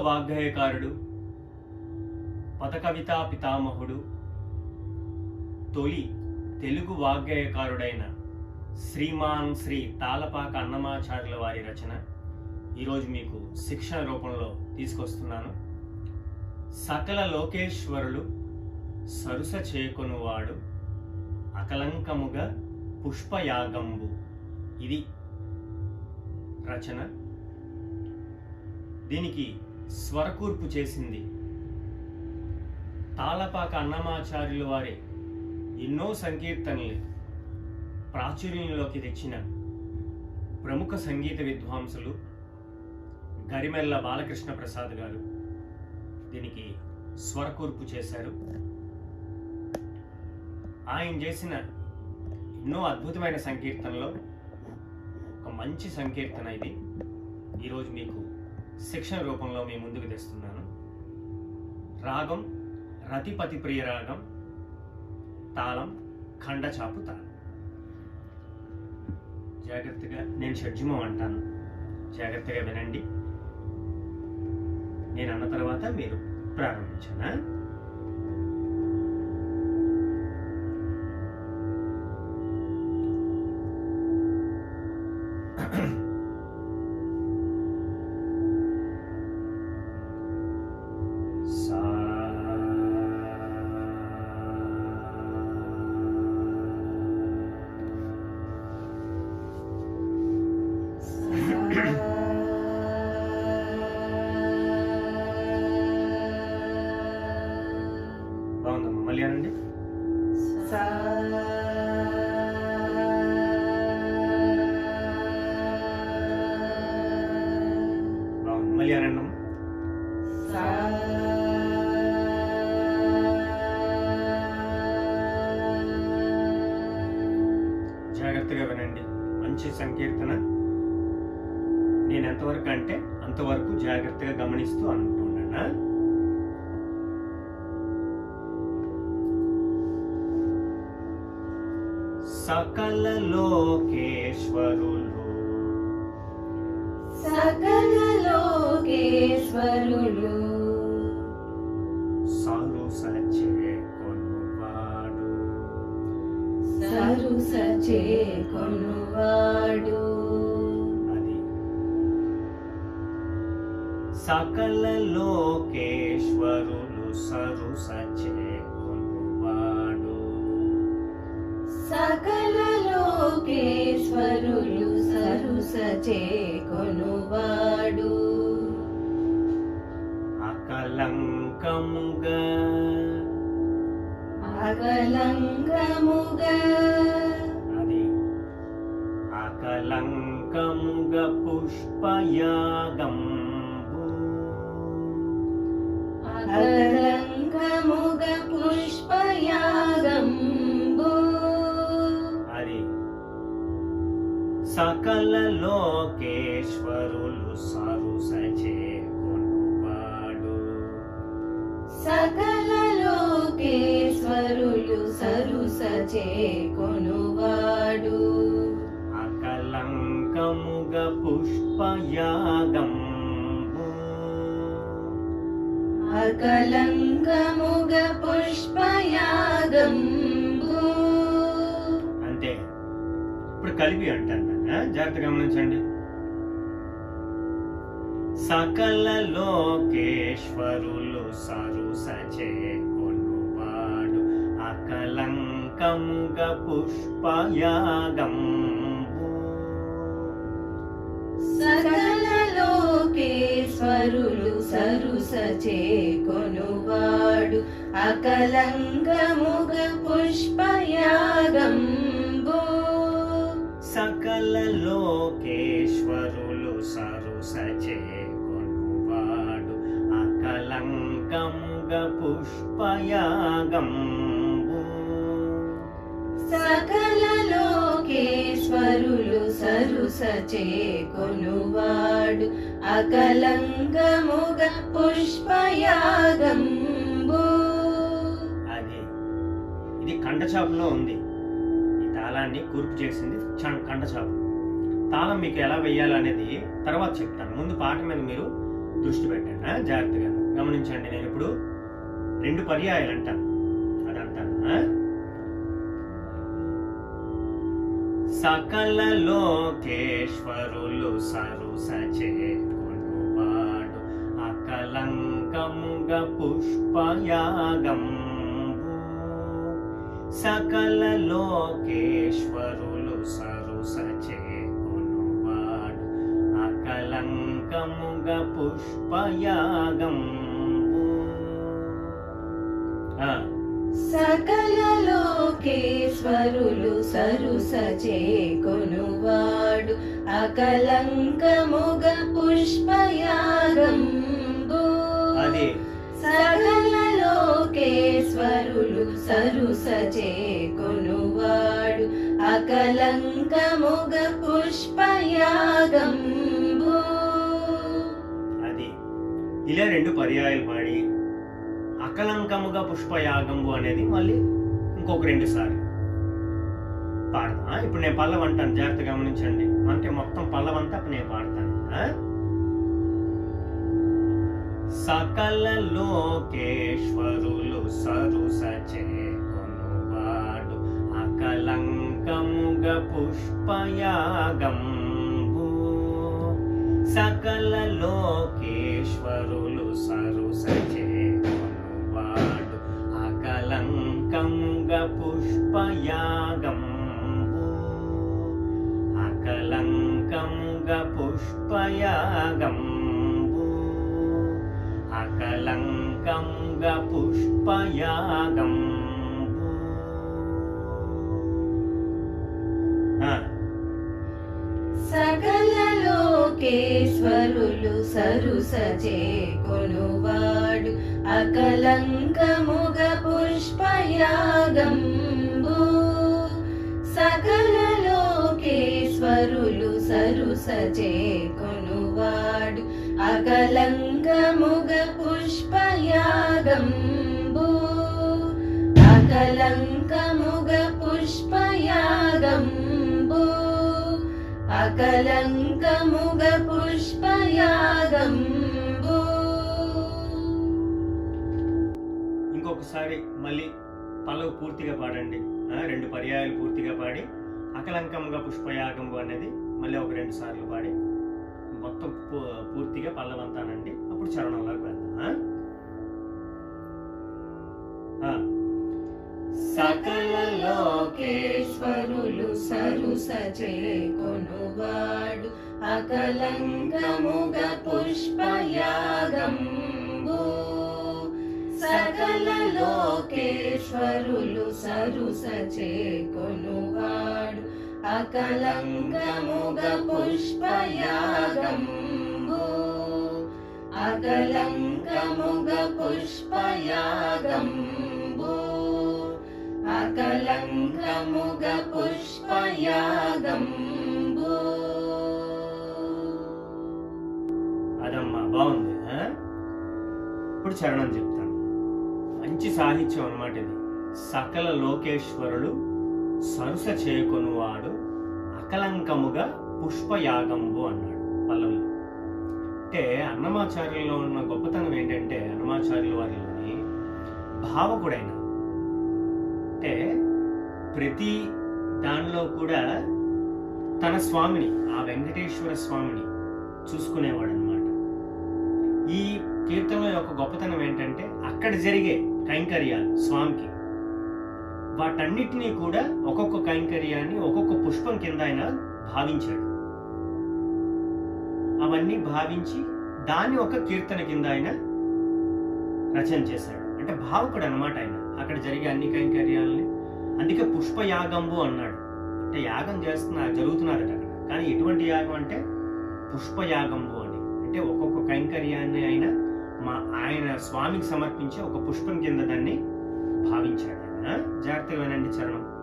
వాగ్గేయకారుడు పథకవితా పితామహుడు తొలి తెలుగు వాగ్గేయకారుడైన శ్రీమాన్ శ్రీ తాళపాక అన్నమాచార్యుల వారి రచన ఈరోజు మీకు శిక్షణ రూపంలో తీసుకొస్తున్నాను. సకల లోకేశ్వరులు సరుస చేకొనువాడు అకలంకముగా పుష్పయాగంబు. ఇది రచన. దీనికి స్వరకూర్పు చేసింది. తాళపాక అన్నమాచార్యుల వారి ఎన్నో సంకీర్తనలు ప్రాచుర్యంలోకి తెచ్చిన ప్రముఖ సంగీత విద్వాంసులు గరిమెల్ల బాలకృష్ణ ప్రసాద్ గారు దీనికి స్వరకూర్పు చేశారు. ఆయన చేసిన ఎన్నో అద్భుతమైన సంకీర్తనలో ఒక మంచి సంకీర్తన ఇది. ఈరోజు మీకు శిక్షణ రూపంలో మీ ముందుకు తెస్తున్నాను. రాగం రతిపతి ప్రియ రాగం తాళం ఖండచాపు తాళం. జాగ్రత్తగా నేను షడ్జిమం అంటాను. జాగ్రత్తగా వినండి. నేను అన్న తర్వాత మీరు ప్రారంభించనా? సకల లోకేశ్వరులు సకల లోకేశ్వరులు సారు సచే కొనువాడు. సరుస చేకొనువాడు అది. సకల లోకేశ్వరులు సరు సచే సకల లోకేశ్వరులు సరుస చేకొనువాడు. అకలంకముగా అకలంకముగా అది అకలంకముగ పుష్పయాగంబు. అకలంకముగ సకల లోకేశ్వరులు సరుసచే కొనువాడు సకల లోకేశ్వరులు సరుస చేకొనువాడు అకలంకముగ పుష్పయాగంబు. అకలంకముగ పుష్పయాగంబు. అంతే. ఇప్పుడు కలిపి అంటాను ఆ? జాగ్రత్త గమనించండి. సకల లోకేశ్వరులు సరుసచే కొనువాడు అకలంకముగ పుష్పయాగం సకల లోకేశ్వరులు సరుస చేకొనువాడు అకలంకముగ పుష్పయాగం సకల లోకేశ్వరులు సరుసచే కొనువాడు. అకలంకముగ పుష్పయాగంబు. సకల లోకేశ్వరులు సరుస చేకొనువాడు అకలంకముగ పుష్పయాగంబు. అది. కండచాపులో ఉంది. ఈ కూర్పు చేసింది కండచాపు తాళం మీకు ఎలా వేయాలనేది తర్వాత చెప్తాను. ముందు పాట మీద మీరు దృష్టి పెట్టండి. జాగ్రత్తగా గమనించండి. నేను ఇప్పుడు రెండు పర్యాయాలు అంటాను. అదంటాను సకల లోకేశ్వరులు సరుస చేకొనువాడు అకలంకముగ పుష్పయాగం సకల లోకేశ్వరులు సరుస చేకొనువాడు అకలంకముగ పుష్పయాగంబు ఆ, సకల లోకేశ్వరులు సరుస చేకొనువాడు అకలంకముగ పుష్పయాగంబు అది. సకల లోకేశ్వరులు సరుస చేకొనువాడు అకలంకముగ పుష్పయాగం అది. ఇలా రెండు పర్యాయాలు పాడి అకలంకముగా పుష్పయాగంబు అనేది మళ్ళీ ఇంకొక రెండు సార్లు. పాడతా ఇప్పుడు నేను పల్లవంటాను. జాగ్రత్త గమనించండి. అంటే మొత్తం పల్లవంతా నేను పాడతాను. సకల లోకేశ్వరులు సరుస చేకొనువాడు అకలంకముగ పుష్పయాగంబు. సకల లోకేశ్వరులు సరుస చేకొనువాడు అకలంకముగ పుష్పయాగంబు. అకలంకముగ పుష్పయాగం ఉపయాగం సకల లోకేశ్వరులు సరుస చేకొనువాడు అకలంకముగ పుష్పయాగంబు. సకల లోకేశ్వరులు సరుస చేకొనువాడు అకలంకముగ పుష్పయాగం అకలంకముగ పుష్పయాగంబు. అకలంకముగ పుష్పయాగంబు. ఇంకొకసారి మళ్ళీ పల్లవి పూర్తిగా పాడండి. రెండు పర్యాయాలు పూర్తిగా పాడి అకలంకముగా పుష్పయాగంబు అనేది మళ్ళీ ఒక రెండు సార్లు పాడి మొత్తం పూ- పూర్తిగా పల్లవంతానండి. అప్పుడు చరణంలోకి వెళ్దాం సకల లోకేశ్వరులు సరుస చేకొనువాడు అకలంకముగ పుష్పయాగంబు. సకల లోకేశ్వరులు సరుస చేకొనువాడు అకలంకముగ పుష్పయాగంబు. అకలంకముగ పుష్పయాగంబు. కలంకముగ పుష్పయాగంబు అదమ్మా బాగుంది ఇప్పుడు చరణం చెప్తాను. మంచి సాహిత్యం అన్నమాట ఇది. సకల లోకేశ్వరులు సరుస చేకొనువాడు అకలంకముగా పుష్పయాగంబు అన్నాడు పల్లవులు. అంటే అన్నమాచార్యుల్లో ఉన్న గొప్పతనం ఏంటంటే అన్నమాచార్యుల వారిలోని భావకుడైన అంటే ప్రతి దానిలో కూడా తన స్వామిని ఆ వెంకటేశ్వర స్వామిని చూసుకునేవాడు అనమాట ఈ కీర్తనలో యొక్క గొప్పతనం ఏంటంటే అక్కడ జరిగే కైంకర్యాలు స్వామికి. వాటన్నిటినీ కూడా ఒక్కొక్క కైంకర్యాన్ని ఒక్కొక్క పుష్పం కింద ఆయన భావించాడు. అవన్నీ భావించి దాన్ని ఒక కీర్తన కింద ఆయన రచన చేశాడు. అంటే భావకుడు అనమాట ఆయన. అక్కడ జరిగే అన్ని కైంకర్యాలని. అందుకే పుష్పయాగంబు అన్నాడు. అంటే యాగం చేస్తున్నా జరుగుతున్నారట అక్కడ. కానీ ఎటువంటి యాగం అంటే పుష్పయాగంబు అని. అంటే ఒక్కొక్క కైంకర్యాన్ని ఆయన మా ఆయన స్వామికి సమర్పించే ఒక పుష్పం కింద దాన్ని భావించాడు ఆయన. జాగ్రత్తగా వినండి చరణం.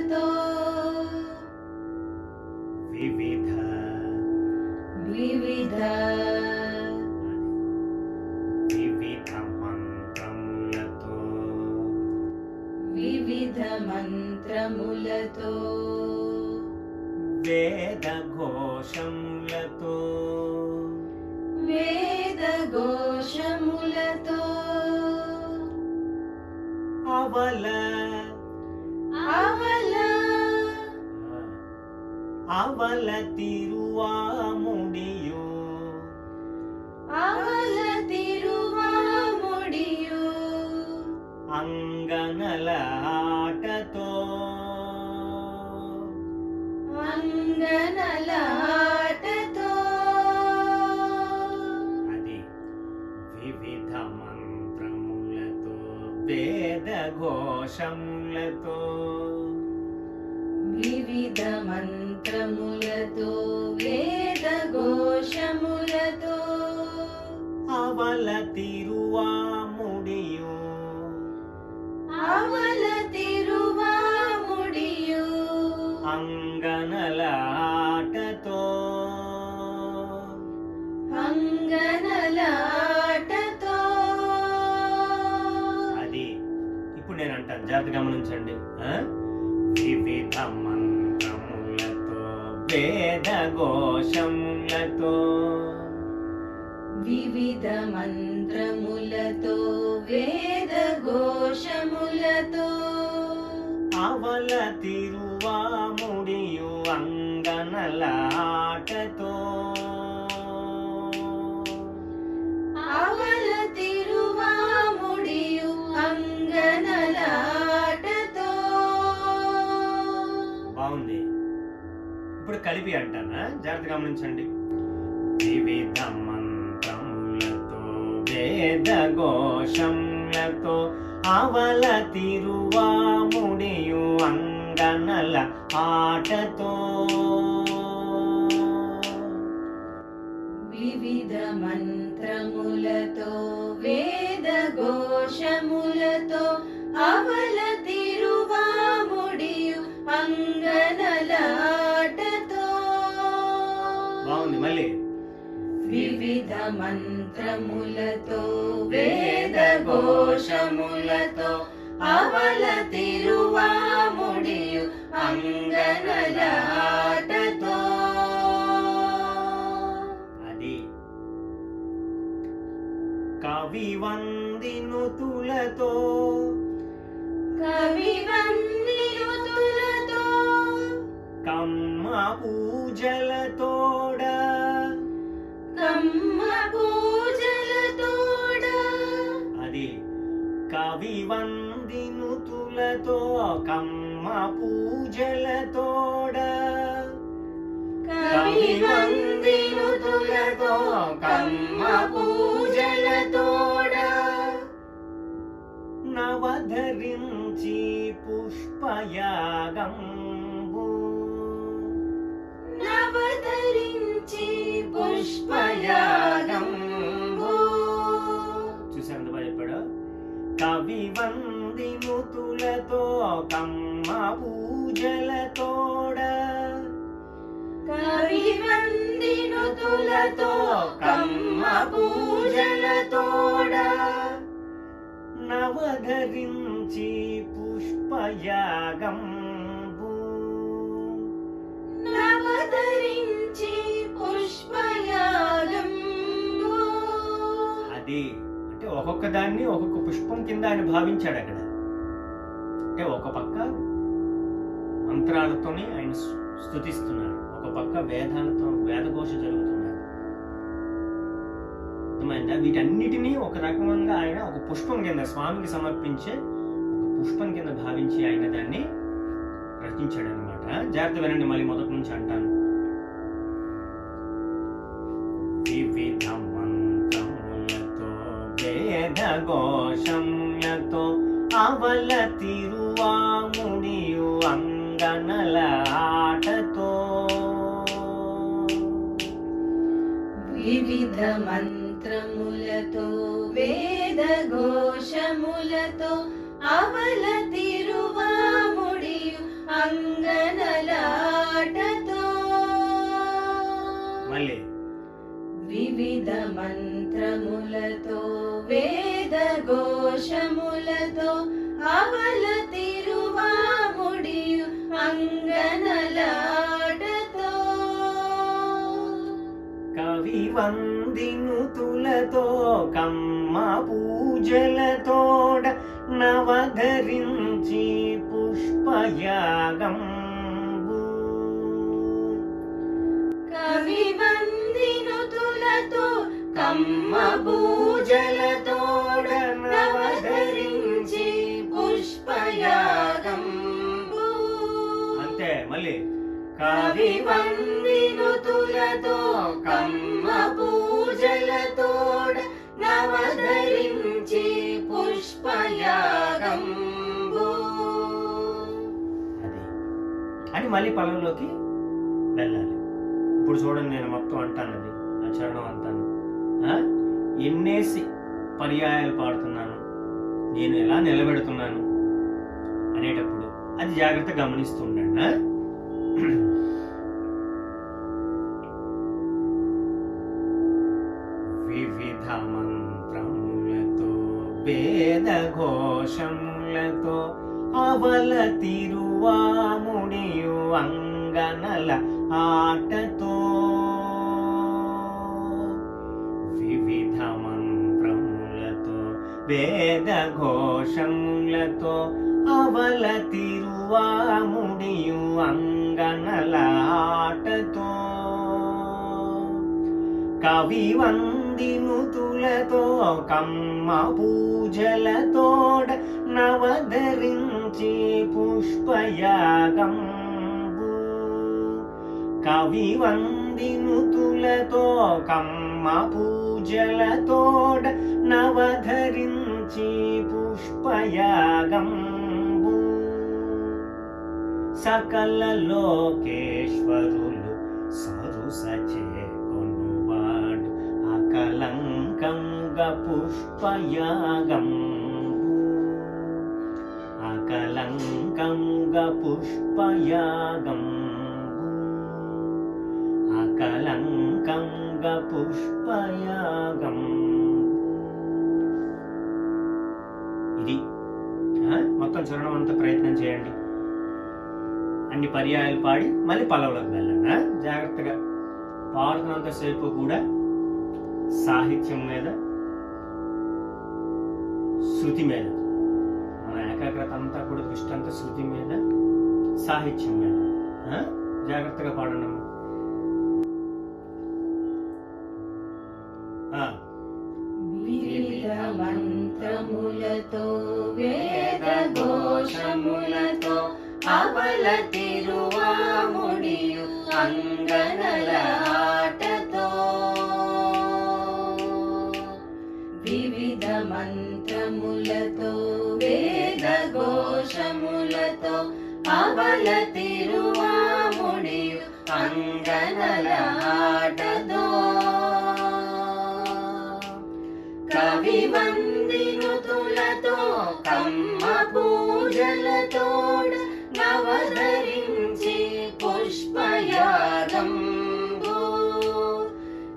ఘోషములతో అవల తిరువాముడియు అవల తిరువాముడియు అంగనల ఆటతో అంగనలాటతో అది వివిధ మంత్రములతో వేద ఘోషములతో వివిధ మంత్రములతో వేద ఘోషములతో వివిధ మంత్రములతో వేద ఘోషములతో అవల తిరువాముడియు అంగనల కలిపి అంటానా? జాగ్రత్త గమనించండి. వివిధ మంత్రములతో వేద ఘోషములతో అవల తిరువాముడియు అంగనల ఆటతో. వివిధ మంత్రములతో వేద ఘోషములతో అవల తిరువాముడియు అంగనలాటతో మంత్రములతో వేద ఘోషములతో అవల తిరువాముడియు అంగనలాటతో అది. కవి వందినుతులతో కవి వందినుతులతో కమ్మ పూజలతోడ కవి వందినుతులతో కమ్మ పూజలతోడ. కమ్మ పూజలతోడ. నవధరించి పుష్పయాగంబు నవధరించి పుష్పయాగంబు కవి వందినుతులతో కమ్మ పూజలతోడ కవి వందినుతులతో కమ్మ పూజలతోడ నవధరించి పుష్పయాగంబు నవధరించి పుష్పయాగంబు అది ఒక్కొక్క దాన్ని ఒక్కొక్క పుష్పం కింద ఆయన భావించాడు అక్కడ. అంటే ఒక పక్క మంత్రాలతోని ఆయన స్థుతిస్తున్నాడు ఒక పక్క వేదాలతో వేదఘోష జరుగుతున్నారు. అర్థమైందా వీటన్నిటినీ ఒక రకంగా ఆయన ఒక పుష్పం కింద స్వామికి సమర్పించే ఒక పుష్పం కింద భావించి ఆయన దాన్ని రచించాడు అనమాట జాగ్రత్త వినండి మళ్ళీ మొదటి నుంచి అంటాను. ఘోషములతో అవల తిరువాముడియు అంగనల ఆటతో. వివిధ మంత్రములతో మంత్రములతో వేద ఘోషములతో అవల తిరువాముడియు అంగనలాటతో మళ్ళీ. వివిధ మంత్రములతో వందినుతులతో కమ్మ పూజలతోడ నవధరించి పుష్పయాగంబు. కవి వందినుతులతో కమ్మ పూజలతోడ నవధరించి పుష్పయాగంబు. అంతే మళ్ళీ. కవి వందినుతులతో కమ్మ పుష్పయాగంబు. అది. అని మళ్ళీ పొలంలోకి వెళ్ళాలి. ఇప్పుడు చూడండి నేను మొత్తం అంటాను అది ఆ చరణం అంటాను. ఎన్నేసి పర్యాయాలు పాడుతున్నాను. నేను ఎలా నిలబెడుతున్నాను అనేటప్పుడు అది జాగ్రత్త గమనిస్తూ ఉండండి మంత్రములతో వేద ఘోషములతో అవల తిరువాముడియు అంగనల ఆటతో. వివిధ మంత్రములతో వేద ఘోషములతో అవల తిరువాముడియు అంగనల ఆటతో. కవి వందినుతులతో కమ్మ పూజలతోడ నవధరించి పుష్పయాగం కవి వందినుతులతో కమ్మ పూజలతోడ నవధరించి పుష్పయాగం సకల లోకేశ్వరులు సరు సచే పుష్పయాగం. పుష్పయాగంబు అకలంకంగ పుష్పయాగంబు అకలంకంగ పుష్పయాగంబు ఇది ఆ, మొత్తం చరణం అంతా ప్రయత్నం చేయండి. అన్ని పర్యాయాలు పాడి మళ్ళీ పల్లవులకు వెళ్ళండి జాగ్రత్తగా. పాడుతున్నంతసేపు కూడా సాహిత్యం మీద శృతి మీద. మన ఏకాగ్రత అంతా కూడా దృష్టి అంతా శృతి మీద సాహిత్యం మీద. జాగ్రత్తగా పాడండి వేద ఘోషములతో అవల తిరువాముడి అంగనలాటదో కవి వందినుతులతో కమ్మ పూజలతో నవధరించి పుష్పయాగం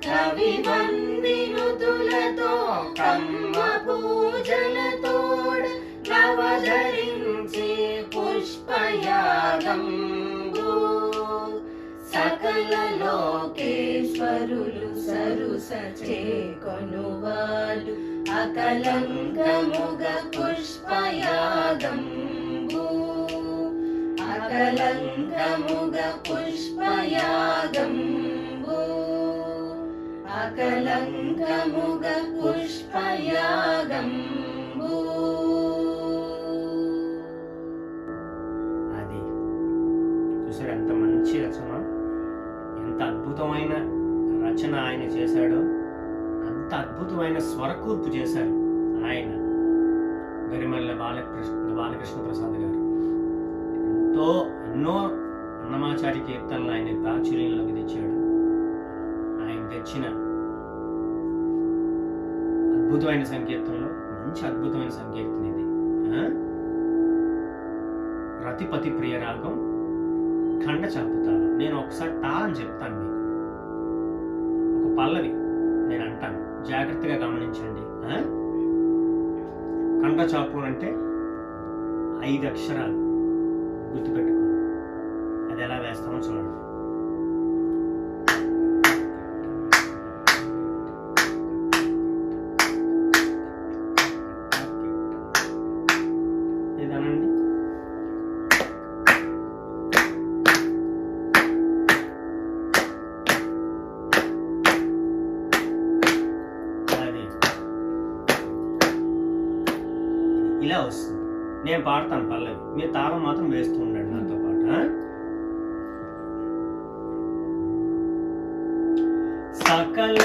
కవి వందినుతులతో కమ్మ పూజలతో అవధరించి పుష్పయాగం సకల లోకేశ్వరులు సరుసచే కొనువాలు అకలంకముగ పుష్పయాగం అకలంకముగ పుష్పయాగం అకలంకముగ ప్రార్థన ఆయన చేశాడో అంత అద్భుతమైన స్వరకూర్పు చేశారు ఆయన. గరిమల్ల బాలకృష్ణ బాలకృష్ణ ప్రసాద్ గారు. ఎంతో ఎన్నో అన్నమాచారి కీర్తనలు ఆయన ప్రాచుర్యంలోకి తెచ్చాడు. ఆయన తెచ్చిన అద్భుతమైన సంకీర్తనలో మంచి అద్భుతమైన సంకీర్తన ఇది. ఆ? రతిపతి ప్రియ రాగం ఖండ చాపుతాను. నేను ఒకసారి తాళం చెప్తాను మీకు. పల్లవి. నేను అంటాను జాగ్రత్తగా గమనించండి. ఆ? కండ అంటే ఐదు అక్షరాలు గుర్తుపెట్టుకోండి. అది ఎలా వేస్తామో చూడండి. నేను పాడతాను పల్లవి మీరు తాళం మాత్రం వేస్తూ ఉండండి నాతో పాటు ఆ? సకల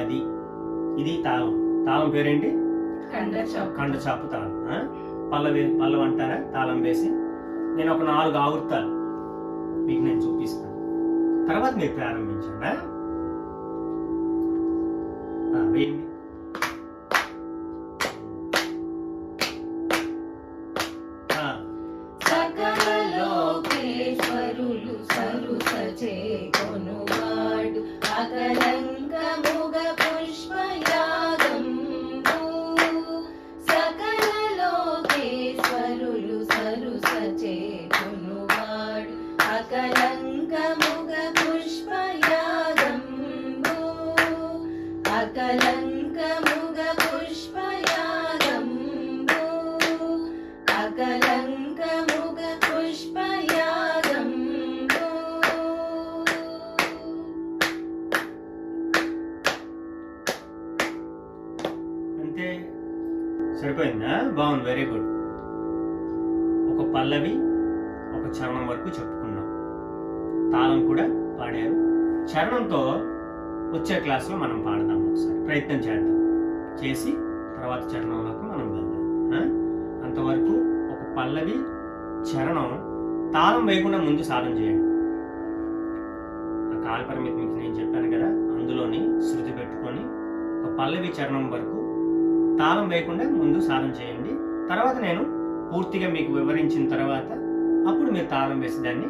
అది. ఇది తాళం. తాళం పేరేంటి? కండ చాపు తాళం? పల్లవి పల్లవి అంటారా? తాళం వేసి. నేను ఒక నాలుగు ఆవృత్తాలు మీకు నేను చూపిస్తాను. తర్వాత మీరు ప్రారంభించండి వేయండి. అకలంకముగ పుష్పయాగం అంతే. సరిపోయిందా? బాగుంది వెరీ గుడ్. ఒక పల్లవి ఒక చరణం వరకు చెప్పుకున్నాం. తాళం కూడా పాడారు. చరణంతో వచ్చే క్లాస్లో మనం పాడదాం. ప్రయత్నం చేద్దాం. చేసి తర్వాత చరణంలోకి మనం వెళ్దాం. అంతవరకు ఒక పల్లవి చరణం తాళం వేయకుండా ముందు సాధన చేయండి. ఆ కాల పరిమితి మీకు నేను చెప్పాను కదా అందులోని శృతి పెట్టుకొని ఒక పల్లవి చరణం వరకు తాళం వేయకుండా ముందు సాధన చేయండి. తర్వాత నేను పూర్తిగా మీకు వివరించిన తర్వాత అప్పుడు మీరు తాళం వేసి దాన్ని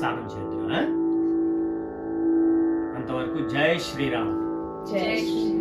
సాధన చేద్దాం. అంతవరకు జై శ్రీరామ్. జై శ్రీ